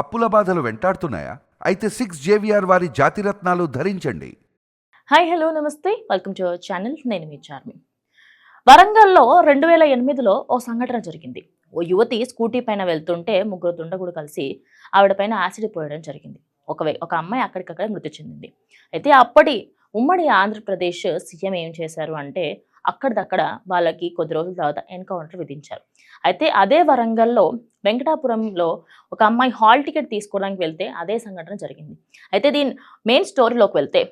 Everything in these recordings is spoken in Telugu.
అప్పుల బాధలు వెంటాడుతున్నాయా? అయితే సిక్స్ జేవిఆర్ వారి జాతిరత్నాలు ధరించండి. హాయ్ హలో నమస్తే. Welcome to our channel. నేను మీ చార్మి. వరంగల్లో రెండు వేల ఎనిమిదిలో ఓ సంఘటన జరిగింది. ఓ యువతి స్కూటీ పైన వెళ్తుంటే ముగ్గురు దుండగుడు కలిసి ఆవిడ పైన యాసిడ్ పోయడం జరిగింది. ఒక ఒక అమ్మాయి అక్కడికక్కడ మృతి చెందింది. అయితే అప్పటి ఉమ్మడి ఆంధ్రప్రదేశ్ సీఎం ఏం చేశారు అంటే అక్కడిదక్కడ వాళ్ళకి కొద్ది రోజుల తర్వాత ఎన్కౌంటర్ విధించారు. అయితే అదే వరంగల్లో వెంకటాపురంలో ఒక అమ్మాయి హాల్ టికెట్ తీసుకోవడానికి వెళ్తే అదే సంఘటన జరిగింది. అయితే దీని మెయిన్ స్టోరీలోకి వెళ్తే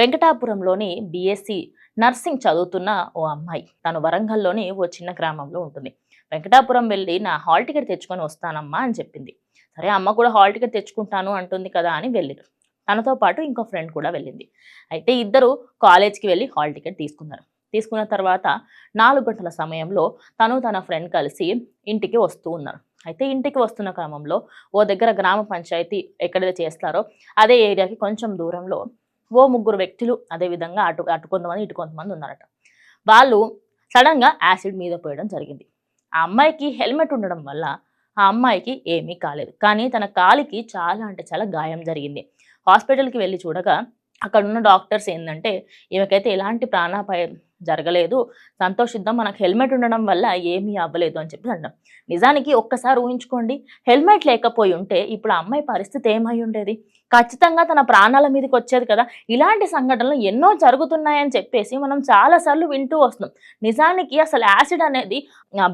వెంకటాపురంలోని బీఎస్సీ నర్సింగ్ చదువుతున్న ఓ అమ్మాయి తను వరంగల్లోని ఓ చిన్న గ్రామంలో ఉంటుంది. వెంకటాపురం వెళ్ళి నా హాల్ టికెట్ తెచ్చుకొని వస్తానమ్మా అని చెప్పింది. సరే అమ్మ కూడా హాల్ టికెట్ తెచ్చుకుంటాను అంటుంది కదా అని వెళ్ళారు తనతో పాటు ఇంకో ఫ్రెండ్ కూడా వెళ్ళింది. అయితే ఇద్దరు కాలేజ్కి వెళ్ళి హాల్ టికెట్ తీసుకున్నారు. తీసుకున్న తర్వాత నాలుగు గంటల సమయంలో తను తన ఫ్రెండ్ కలిసి ఇంటికి వస్తూ ఉన్నారు. అయితే ఇంటికి వస్తున్న క్రమంలో ఓ దగ్గర గ్రామ పంచాయతీ ఎక్కడైతే చేస్తారో అదే ఏరియాకి కొంచెం దూరంలో ఓ ముగ్గురు వ్యక్తులు అదే విధంగా అటు అటు కొంతమంది ఇటు కొంతమంది ఉన్నారట. వాళ్ళు సడన్గా యాసిడ్ మీద పోయడం జరిగింది. ఆ అమ్మాయికి హెల్మెట్ ఉండడం వల్ల ఆ అమ్మాయికి ఏమీ కాలేదు. కానీ తన కాలికి చాలా అంటే చాలా గాయం జరిగింది. హాస్పిటల్కి వెళ్ళి చూడగా అక్కడ ఉన్న డాక్టర్స్ ఏంటంటే ఈమెకైతే ఎలాంటి ప్రాణాపాయం జరగలేదు. సంతోషిద్దాం. మనకు హెల్మెట్ ఉండడం వల్ల ఏమీ అవ్వలేదు అని చెప్పి అంటాం నిజానికి ఒక్కసారి ఊహించుకోండి. హెల్మెట్ లేకపోయి ఉంటే ఇప్పుడు అమ్మాయి పరిస్థితి ఏమై ఉండేది? ఖచ్చితంగా తన ప్రాణాల మీదకి వచ్చేది కదా. ఇలాంటి సంఘటనలు ఎన్నో జరుగుతున్నాయని చెప్పేసి మనం చాలాసార్లు వింటూ వస్తున్నాం. నిజానికి అసలు యాసిడ్ అనేది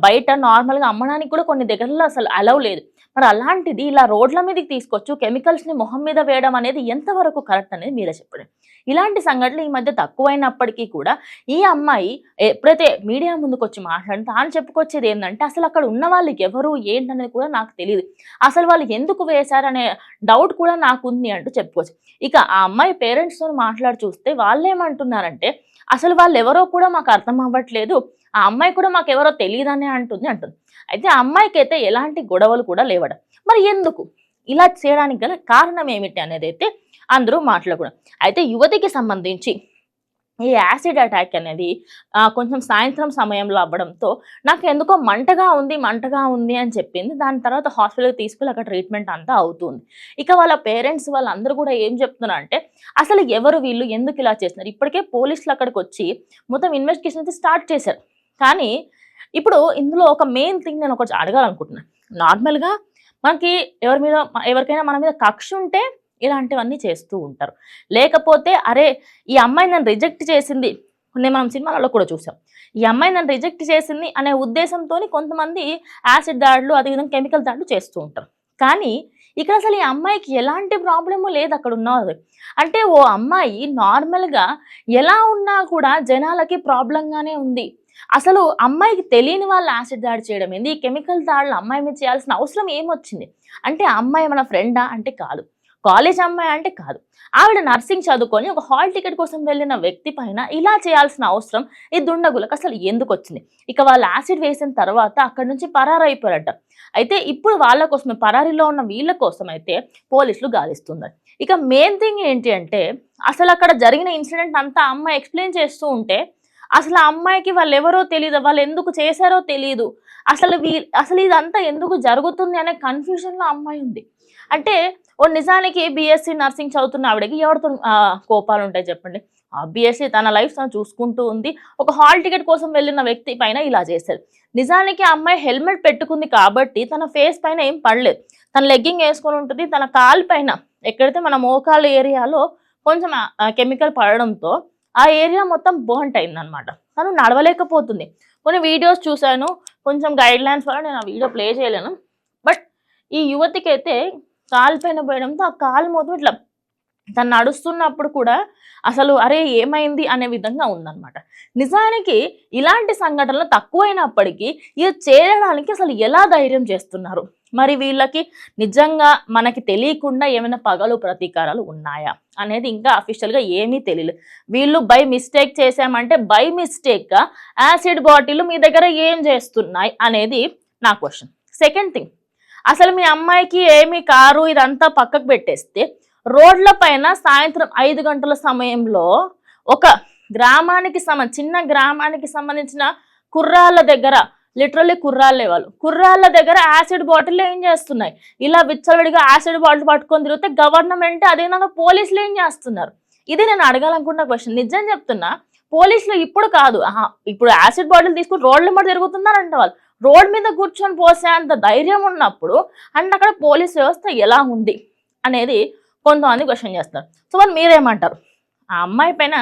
బయట నార్మల్గా అమ్మడానికి కూడా కొన్ని దగ్గరలో అసలు అలవ్ లేదు. మరి అలాంటిది ఇలా రోడ్ల మీదకి తీసుకొచ్చు కెమికల్స్ని మొహం మీద వేయడం అనేది ఎంతవరకు కరెక్ట్ అనేది మీరే చెప్పండి. ఇలాంటి సంఘటనలు ఈ మధ్య తక్కువైనప్పటికీ కూడా ఈ అమ్మాయి అమ్మాయి ఎప్పుడైతే మీడియా ముందుకు వచ్చి మాట్లాడి తాను చెప్పుకొచ్చేది ఏంటంటే అసలు అక్కడ ఉన్న వాళ్ళకి ఎవరు ఏంటనేది కూడా నాకు తెలియదు అసలు వాళ్ళు ఎందుకు వేశారనే డౌట్ కూడా నాకు ఉంది అంటూ చెప్పుకోవచ్చు. ఇక ఆ అమ్మాయి పేరెంట్స్తో మాట్లాడి చూస్తే వాళ్ళు ఏమంటున్నారంటే అసలు వాళ్ళు ఎవరో కూడా మాకు అర్థం అవ్వట్లేదు ఆ అమ్మాయి కూడా మాకు ఎవరో తెలియదనే అంటుంది అంటుంది. అయితే ఆ అమ్మాయికి అయితే ఎలాంటి గొడవలు కూడా లేవడం మరి ఎందుకు? ఇలా చేయడానికి గల కారణం ఏమిటి అనేది అయితే అందరూ మాట్లాడకూడదు అయితే యువతికి సంబంధించి ఈ యాసిడ్ అటాక్ అనేది కొంచెం సాయంత్రం సమయంలో అవ్వడంతో నాకు ఎందుకో మంటగా ఉంది మంటగా ఉంది అని చెప్పింది. దాని తర్వాత హాస్పిటల్కి తీసుకెళ్ళి అక్కడ ట్రీట్మెంట్ అంతా అవుతుంది. ఇక వాళ్ళ పేరెంట్స్ వాళ్ళందరూ కూడా ఏం చెప్తున్నారు అంటే అసలు ఎవరు వీళ్ళు? ఎందుకు ఇలా చేస్తున్నారు? ఇప్పటికే పోలీసులు అక్కడికి వచ్చి మొత్తం ఇన్వెస్టిగేషన్ అయితే స్టార్ట్ చేశారు. కానీ ఇప్పుడు ఇందులో ఒక మెయిన్ థింగ్ నేను ఒకటి అడగాలనుకుంటున్నాను నార్మల్గా మనకి ఎవరి మీద ఎవరికైనా మన మీద కక్ష ఉంటే ఇలాంటివన్నీ చేస్తూ ఉంటారు. లేకపోతే అరే ఈ అమ్మాయి నన్ను రిజెక్ట్ చేసింది. కొన్ని మనం సినిమాలలో కూడా చూసాం. ఈ అమ్మాయి నన్ను రిజెక్ట్ చేసింది అనే ఉద్దేశంతో కొంతమంది యాసిడ్ దాడులు అదేవిధంగా కెమికల్ దాడులు చేస్తూ ఉంటారు. కానీ ఇక్కడ అసలు ఈ అమ్మాయికి ఎలాంటి ప్రాబ్లము లేదు అక్కడ ఉన్నది. అంటే ఓ అమ్మాయి నార్మల్గా ఎలా ఉన్నా కూడా జనాలకి ప్రాబ్లంగానే ఉంది. అసలు అమ్మాయికి తెలియని వాళ్ళు యాసిడ్ దాడి చేయడం ఏంది? ఈ కెమికల్ దాడులు అమ్మాయి మీద చేయాల్సిన అవసరం ఏమొచ్చింది? అంటే అమ్మాయి మన ఫ్రెండా? అంటే కాదు. కాలేజ్ అమ్మాయి అంటే కాదు. ఆవిడ నర్సింగ్ చదువుకొని ఒక హాల్ టికెట్ కోసం వెళ్ళిన వ్యక్తి పైన ఇలా చేయాల్సిన అవసరం ఈ దుండగులకు అసలు ఎందుకు వచ్చింది? ఇక వాళ్ళు యాసిడ్ వేసిన తర్వాత అక్కడి నుంచి పరారైపోయారట అయితే ఇప్పుడు వాళ్ళ కోసమే పరారీలో ఉన్న వీళ్ళ కోసం అయితే పోలీసులు గాలిస్తున్నారు. ఇక మెయిన్ థింగ్ ఏంటి అంటే అసలు అక్కడ జరిగిన ఇన్సిడెంట్ అంతా అమ్మాయి ఎక్స్ప్లెయిన్ చేస్తూ ఉంటే అసలు ఆ అమ్మాయికి వాళ్ళు ఎవరో తెలియదు వాళ్ళు ఎందుకు చేశారో తెలియదు అసలు వీ అసలు ఇదంతా ఎందుకు జరుగుతుంది అనే కన్ఫ్యూజన్లో అమ్మాయి ఉంది. అంటే ఓ నిజానికి బీఎస్సీ నర్సింగ్ చదువుతున్న ఆవిడకి ఎవరితో కోపాలు ఉంటాయి చెప్పండి? ఆబ్వియస్లీ తన లైఫ్ తను చూసుకుంటూ ఉంది. ఒక హాల్ టికెట్ కోసం వెళ్ళిన వ్యక్తి పైన ఇలా చేశారు. నిజానికి ఆ అమ్మాయి హెల్మెట్ పెట్టుకుంది కాబట్టి తన ఫేస్ పైన ఏం పడలేదు. తన లెగ్గింగ్ వేసుకొని ఉంటుంది. తన కాలు పైన ఎక్కడైతే మన మోకాలు ఏరియాలో కొంచెం కెమికల్ పడడంతో ఆ ఏరియా మొత్తం బర్ంట్ అయిందనమాట తను నడవలేకపోతుంది. కొన్ని వీడియోస్ చూశాను. కొంచెం గైడ్ లైన్స్ వల్ల నేను ఆ వీడియో ప్లే చేయలేను. బట్ ఈ యువతికి అయితే కాలు పైన పోయడంతో ఆ కాలు మొత్తం ఇట్లా తను నడుస్తున్నప్పుడు కూడా అసలు అరే ఏమైంది అనే విధంగా ఉందన్నమాట. నిజానికి ఇలాంటి సంఘటనలు తక్కువైనప్పటికీ ఇది చేయడానికి అసలు ఎలా ధైర్యం చేస్తున్నారు? మరి వీళ్ళకి నిజంగా మనకి తెలియకుండా ఏమైనా పగలు ప్రతీకారాలు ఉన్నాయా అనేది ఇంకా అఫీషియల్గా ఏమీ తెలియదు వీళ్ళు బై మిస్టేక్ చేశామంటే బై మిస్టేక్గా యాసిడ్ బాటిల్ మీ దగ్గర ఏం చేస్తున్నాయి అనేది నా క్వశ్చన్ సెకండ్ థింగ్ అసలు మీ అమ్మాయికి ఏమి కారు ఇదంతా పక్కకు పెట్టేస్తే రోడ్ల పైన సాయంత్రం ఐదు గంటల సమయంలో ఒక గ్రామానికి సంబంధ చిన్న గ్రామానికి సంబంధించిన కుర్రాళ్ళ దగ్గర లిటరల్లీ కుర్రాళ్ళే వాళ్ళు. కుర్రాళ్ళ దగ్గర యాసిడ్ బాటిల్ ఏం చేస్తున్నాయి? ఇలా విచ్చలవిడిగా యాసిడ్ బాటిల్ పట్టుకొని తిరిగితే గవర్నమెంట్ అదేవిధంగా పోలీసులు ఏం చేస్తున్నారు? ఇది నేను అడగాలనుకున్న క్వశ్చన్. నిజం చెప్తున్నా పోలీసులు ఇప్పుడు కాదు ఇప్పుడు యాసిడ్ బాటిల్ తీసుకుని రోడ్ల మీద తిరుగుతున్నారంట వాళ్ళు. రోడ్ మీద కూర్చొని పోసే అంత ధైర్యం ఉన్నప్పుడు అండ్ అక్కడ పోలీస్ వ్యవస్థ ఎలా ఉంది అనేది కొంతమంది క్వశ్చన్ చేస్తారు సో మరి మీరేమంటారు? ఆ అమ్మాయి పైన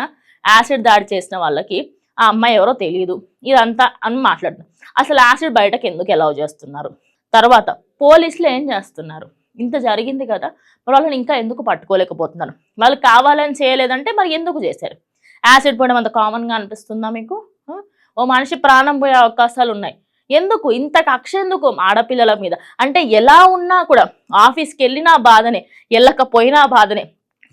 యాసిడ్ దాడి చేసిన వాళ్ళకి ఆ అమ్మాయి ఎవరో తెలియదు ఇదంతా అని మాట్లాడుతున్నారు. అసలు యాసిడ్ బయటకు ఎందుకు ఎలా చేస్తున్నారు? తర్వాత పోలీసులు ఏం చేస్తున్నారు? ఇంత జరిగింది కదా మరి వాళ్ళని ఇంకా ఎందుకు పట్టుకోలేకపోతున్నారు? వాళ్ళు కావాలని చేయలేదంటే మరి ఎందుకు చేశారు? యాసిడ్ పోయడం అంత కామన్గా అనిపిస్తుందా మీకు? ఓ మనిషి ప్రాణం పోయే అవకాశాలు ఉన్నాయి. ఎందుకు? ఇంత కక్ష ఎందుకు ఆడపిల్లల మీద? అంటే ఎలా ఉన్నా కూడా ఆఫీస్కి వెళ్ళినా బాధనే వెళ్ళకపోయినా బాధనే.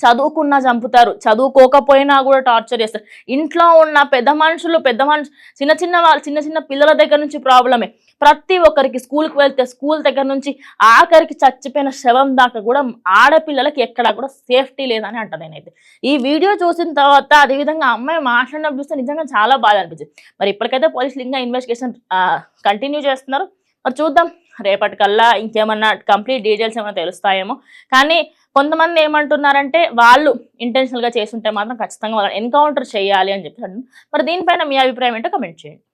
చదువుకున్నా చంపుతారు. చదువుకోకపోయినా కూడా టార్చర్ చేస్తారు. ఇంట్లో ఉన్న పెద్ద మనుషులు పెద్ద మనుషులు చిన్న చిన్న వాళ్ళు చిన్న చిన్న పిల్లల దగ్గర నుంచి ప్రాబ్లమే. ప్రతి ఒక్కరికి స్కూల్కి వెళ్తే స్కూల్ దగ్గర నుంచి ఆఖరికి చచ్చిపోయిన శవం దాకా కూడా ఆడపిల్లలకి ఎక్కడా కూడా సేఫ్టీ లేదని అంట నేనైతే. ఈ వీడియో చూసిన తర్వాత అదేవిధంగా అమ్మాయి మాట్లాడినప్పుడు చూస్తే నిజంగా చాలా బాధ అనిపించింది. మరి ఇప్పటికైతే పోలీసులు ఇంకా ఇన్వెస్టిగేషన్ కంటిన్యూ చేస్తున్నారు. మరి చూద్దాం. రేపటికల్లా ఇంకేమన్నా కంప్లీట్ డీటెయిల్స్ ఏమైనా తెలుస్తాయేమో. కానీ కొంతమంది ఏమంటున్నారంటే వాళ్ళు ఇంటెన్షనల్గా చేస్తుంటే మాత్రం ఖచ్చితంగా వాళ్ళని ఎన్కౌంటర్ చేయాలి అని చెప్పి మరి దీనిపైన మీ అభిప్రాయం ఏంటో కమెంట్ చేయండి.